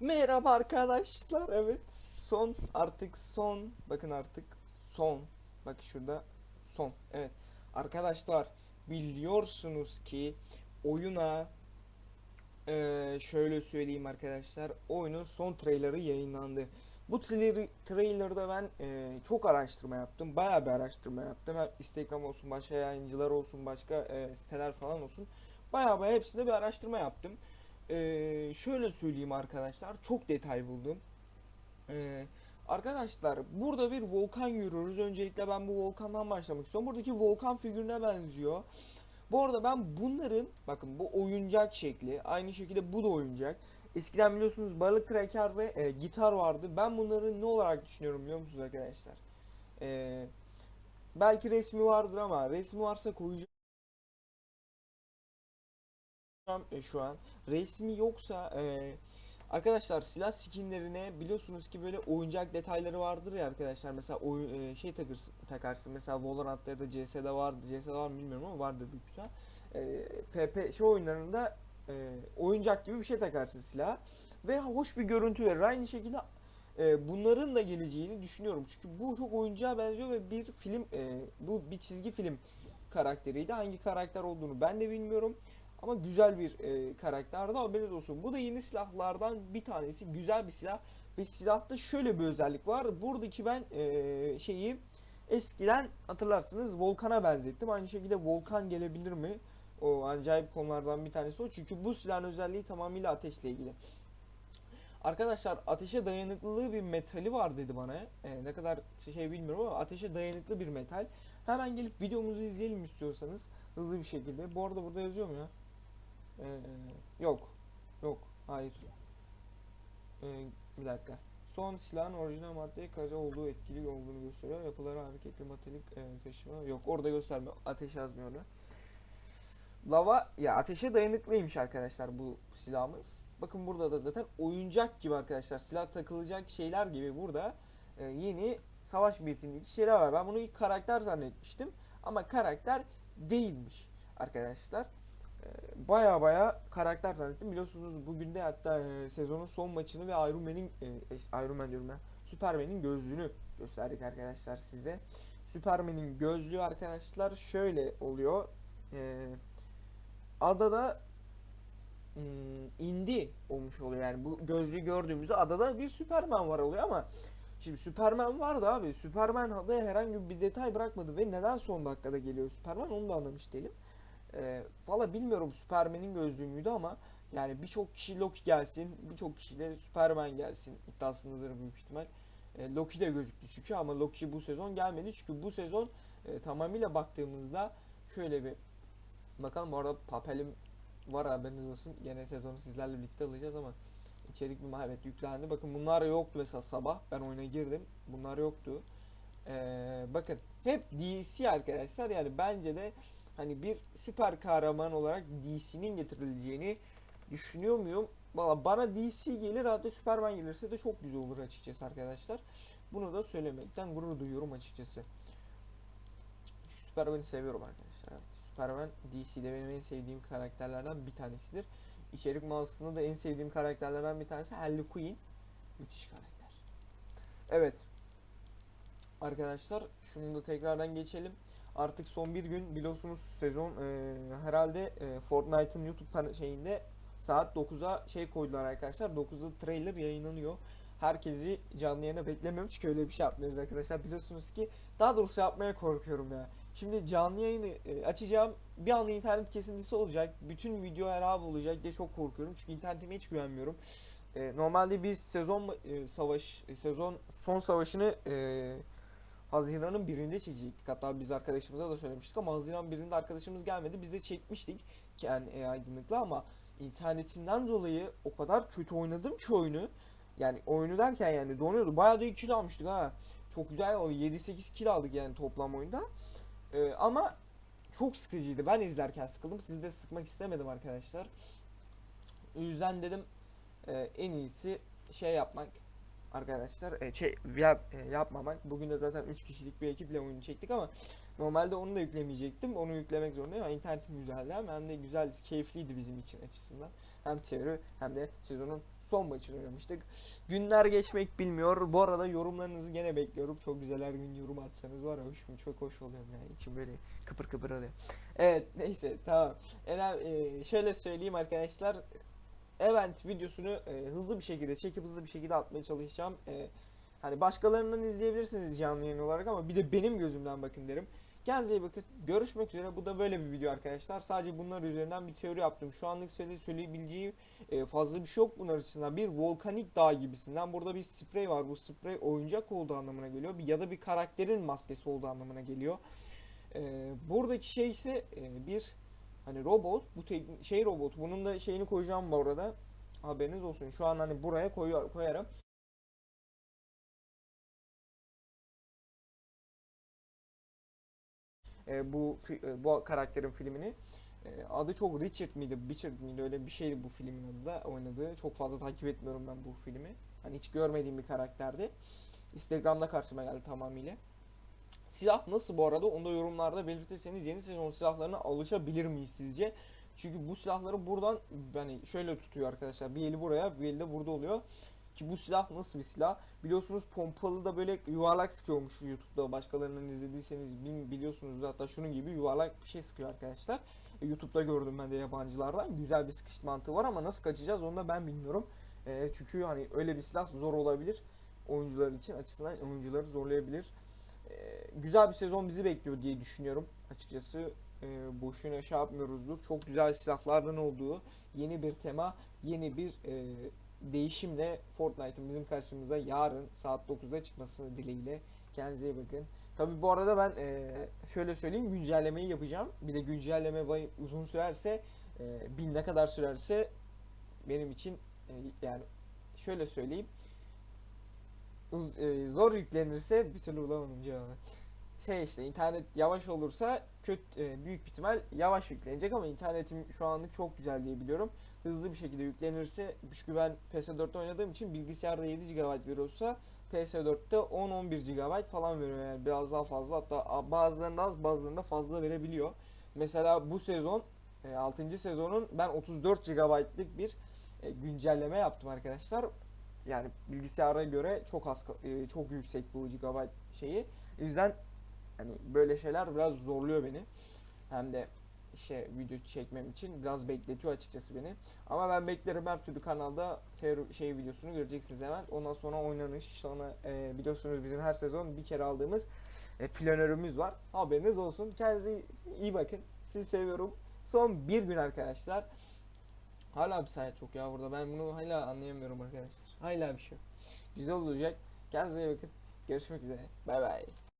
Merhaba arkadaşlar. Evet, son artık son. Bakın artık son. Bak şurada son. Evet. Arkadaşlar biliyorsunuz ki oyuna eee, şöyle söyleyeyim arkadaşlar. Oyunun son trailerı yayınlandı. Bu trailer, trailerda ben eee, çok araştırma yaptım. Bayağı bir araştırma yaptım. Hem Instagram olsun, başka yayıncılar olsun, başka eee, siteler falan olsun. Bayağı bayağı hepsinde bir araştırma yaptım. Ee, şöyle söyleyeyim arkadaşlar çok detay buldum. Ee, arkadaşlar burada bir volkan görüyoruz. Öncelikle ben bu volkandan başlamak istiyorum. Buradaki volkan figürüne benziyor. Bu arada ben bunların bakın bu oyuncak şekli aynı şekilde bu da oyuncak. Eskiden biliyorsunuz balık kraker ve e, gitar vardı. Ben bunları ne olarak düşünüyorum biliyor musunuz arkadaşlar? Ee, belki resmi vardır ama resmi varsa koyacağım e, şu an. Resmi yoksa e, arkadaşlar silah skinlerine biliyorsunuz ki böyle oyuncak detayları vardır ya arkadaşlar. Mesela oyun e, şey takırsın, takarsın. Mesela Valorant'ta ya da CS'de vardı. CS'de var mı bilmiyorum ama vardır büyük ihtimal. E, FP şey oyunlarında e, oyuncak gibi bir şey takarsın silah ve hoş bir görüntü verir. Aynı şekilde e, bunların da geleceğini düşünüyorum. Çünkü bu çok oyuncağa benziyor ve bir film e, bu bir çizgi film karakteriydi. Hangi karakter olduğunu ben de bilmiyorum. Ama güzel bir e, karakterdi haberiniz olsun. Bu da yeni silahlardan bir tanesi. Güzel bir silah. Ve silahta şöyle bir özellik var. Buradaki ben e, şeyi eskiden hatırlarsınız Volkan'a benzettim. Aynı şekilde Volkan gelebilir mi? O acayip konulardan bir tanesi o. Çünkü bu silahın özelliği tamamıyla ateşle ilgili. Arkadaşlar ateşe dayanıklılığı bir metali var dedi bana. E, ne kadar şey bilmiyorum ama ateşe dayanıklı bir metal. Hemen gelip videomuzu izleyelim istiyorsanız hızlı bir şekilde. Bu arada burada yazıyor mu ya? Ee, yok. Yok. Hayır. Ee, bir dakika. Son silahın orijinal maddeye kaza olduğu etkili olduğunu gösteriyor. Yapıları hareketli metalik e, taşıma. Yok orada göstermiyor. Ateş yazmıyor orada. Lava ya ateşe dayanıklıymış arkadaşlar bu silahımız. Bakın burada da zaten oyuncak gibi arkadaşlar. Silah takılacak şeyler gibi burada e, yeni savaş metnindeki şeyler var. Ben bunu ilk karakter zannetmiştim. Ama karakter değilmiş arkadaşlar baya baya karakter zannettim. Biliyorsunuz bugün de hatta e, sezonun son maçını ve Iron Man'in e, Iron Man diyorum ya. Superman'in gözlüğünü gösterdik arkadaşlar size. Superman'in gözlüğü arkadaşlar şöyle oluyor. E, adada hmm, indi olmuş oluyor yani bu gözlüğü gördüğümüzde adada bir Superman var oluyor ama Şimdi Superman vardı abi. Superman adaya herhangi bir detay bırakmadı ve neden son dakikada geliyor Superman onu da anlamış değilim. E, Valla bilmiyorum Superman'in gözlüğü müydü ama yani birçok kişi Loki gelsin, birçok kişi de Superman gelsin iddiasındadır büyük ihtimal. E, Loki de gözüktü çünkü ama Loki bu sezon gelmedi çünkü bu sezon e, tamamıyla baktığımızda şöyle bir bakalım bu arada papelim var haberiniz olsun. Yine sezonu sizlerle birlikte alacağız ama içerik bir evet yüklendi. Bakın bunlar yoktu mesela sabah ben oyuna girdim. Bunlar yoktu. Ee, bakın hep DC arkadaşlar yani bence de hani bir süper kahraman olarak DC'nin getirileceğini düşünüyor muyum? Valla bana DC gelir hatta Superman gelirse de çok güzel olur açıkçası arkadaşlar. Bunu da söylemekten gurur duyuyorum açıkçası. Superman'i seviyorum arkadaşlar. Superman DC'de benim en sevdiğim karakterlerden bir tanesidir. İçerik mağazasında da en sevdiğim karakterlerden bir tanesi Harley Quinn. Müthiş karakter. Evet. Arkadaşlar şunu da tekrardan geçelim. Artık son bir gün biliyorsunuz sezon e, herhalde e, Fortnite'ın YouTube şeyinde saat 9'a şey koydular arkadaşlar. 9'da trailer yayınlanıyor. Herkesi canlı yayına beklemiyorum çünkü öyle bir şey yapmıyoruz arkadaşlar. Biliyorsunuz ki daha doğrusu yapmaya korkuyorum ya. Şimdi canlı yayını e, açacağım. Bir anda internet kesintisi olacak. Bütün video harap olacak diye çok korkuyorum. Çünkü internetime hiç güvenmiyorum. E, normalde biz sezon e, savaş sezon son savaşını Haziran'ın birinde çekecektik. Hatta biz arkadaşımıza da söylemiştik ama Haziran birinde arkadaşımız gelmedi. Biz de çekmiştik yani e, aydınlıkla ama internetinden dolayı o kadar kötü oynadım ki oyunu. Yani oyunu derken yani donuyordu. Bayağı da 2 kill almıştık ha. Çok güzel o 7-8 kill aldık yani toplam oyunda. Ee, ama çok sıkıcıydı. Ben izlerken sıkıldım. Sizi de sıkmak istemedim arkadaşlar. O yüzden dedim e, en iyisi şey yapmak arkadaşlar e, şey yap, e, yapmamak. Bugün de zaten 3 kişilik bir ekiple oyunu çektik ama normalde onu da yüklemeyecektim. Onu yüklemek zorundayım ama internetim güzeldi hem de güzel, keyifliydi bizim için açısından. Hem teori hem de sezonun son maçını oynamıştık. Günler geçmek bilmiyor. Bu arada yorumlarınızı gene bekliyorum. Çok güzel her gün yorum atsanız var ya hoşum çok hoş oluyorum yani. İçim böyle kıpır kıpır oluyor. Evet neyse tamam. Eren, e, şöyle söyleyeyim arkadaşlar. Event videosunu e, hızlı bir şekilde çekip hızlı bir şekilde atmaya çalışacağım. E, hani başkalarından izleyebilirsiniz canlı yayın olarak ama bir de benim gözümden bakın derim. Kendinize iyi bakın. Görüşmek üzere. Bu da böyle bir video arkadaşlar. Sadece bunlar üzerinden bir teori yaptım. Şu anlık söyle söyleyebileceğim e, fazla bir şey yok bunlar açısından. Bir volkanik dağ gibisinden. Burada bir sprey var. Bu sprey oyuncak olduğu anlamına geliyor. Ya da bir karakterin maskesi olduğu anlamına geliyor. E, buradaki şey ise e, bir hani robot. Bu tek- şey robot. Bunun da şeyini koyacağım bu arada. Haberiniz olsun. Şu an hani buraya koyuyor, koyarım. e, bu bu karakterin filmini. E, adı çok Richard mıydı, Richard mıydı öyle bir şeydi bu filmin adı da oynadığı. Çok fazla takip etmiyorum ben bu filmi. Hani hiç görmediğim bir karakterdi. Instagram'da karşıma geldi tamamıyla. Silah nasıl bu arada? Onu da yorumlarda belirtirseniz yeni sezon silahlarına alışabilir miyiz sizce? Çünkü bu silahları buradan hani şöyle tutuyor arkadaşlar. Bir eli buraya, bir eli de burada oluyor. Ki bu silah nasıl bir silah? Biliyorsunuz pompalı da böyle yuvarlak sıkıyormuş YouTube'da. Başkalarından izlediyseniz bil- biliyorsunuz hatta şunun gibi yuvarlak bir şey sıkıyor arkadaşlar. E, YouTube'da gördüm ben de yabancılardan. Güzel bir sıkış mantığı var ama nasıl kaçacağız onu da ben bilmiyorum. E, çünkü hani öyle bir silah zor olabilir. Oyuncular için açısından oyuncuları zorlayabilir. Güzel bir sezon bizi bekliyor diye düşünüyorum açıkçası. E, boşuna şey yapmıyoruzdur. Çok güzel silahlardan olduğu yeni bir tema, yeni bir e, değişimle Fortnite'ın bizim karşımıza yarın saat 9'da çıkması dileğiyle. Kendinize iyi bakın. Tabi bu arada ben e, şöyle söyleyeyim güncellemeyi yapacağım. Bir de güncelleme uzun sürerse e, bin ne kadar sürerse benim için e, yani şöyle söyleyeyim uz- e, zor yüklenirse bir türlü bulamadım cevabı. Şey işte internet yavaş olursa kötü büyük bir ihtimal yavaş yüklenecek ama internetim şu anlık çok güzel diye biliyorum hızlı bir şekilde yüklenirse çünkü ben PS4'te oynadığım için bilgisayarda 7 GB veriyorsa PS4'te 10-11 GB falan veriyor yani biraz daha fazla hatta bazılarında az bazılarında fazla verebiliyor. Mesela bu sezon 6. sezonun ben 34 GB'lık bir e, güncelleme yaptım arkadaşlar. Yani bilgisayara göre çok az e, çok yüksek bu GB şeyi. O yüzden hani böyle şeyler biraz zorluyor beni. Hem de şey video çekmem için biraz bekletiyor açıkçası beni. Ama ben beklerim her türlü kanalda ter- şey videosunu göreceksiniz hemen. Ondan sonra oynanış, sonra e, biliyorsunuz bizim her sezon bir kere aldığımız e, planörümüz var. Haberiniz olsun. Kendinize iyi bakın. Sizi seviyorum. Son bir gün arkadaşlar. Hala bir saat çok ya burada. Ben bunu hala anlayamıyorum arkadaşlar. Hala bir şey. Güzel olacak. Kendinize iyi bakın. Görüşmek üzere. Bay bay.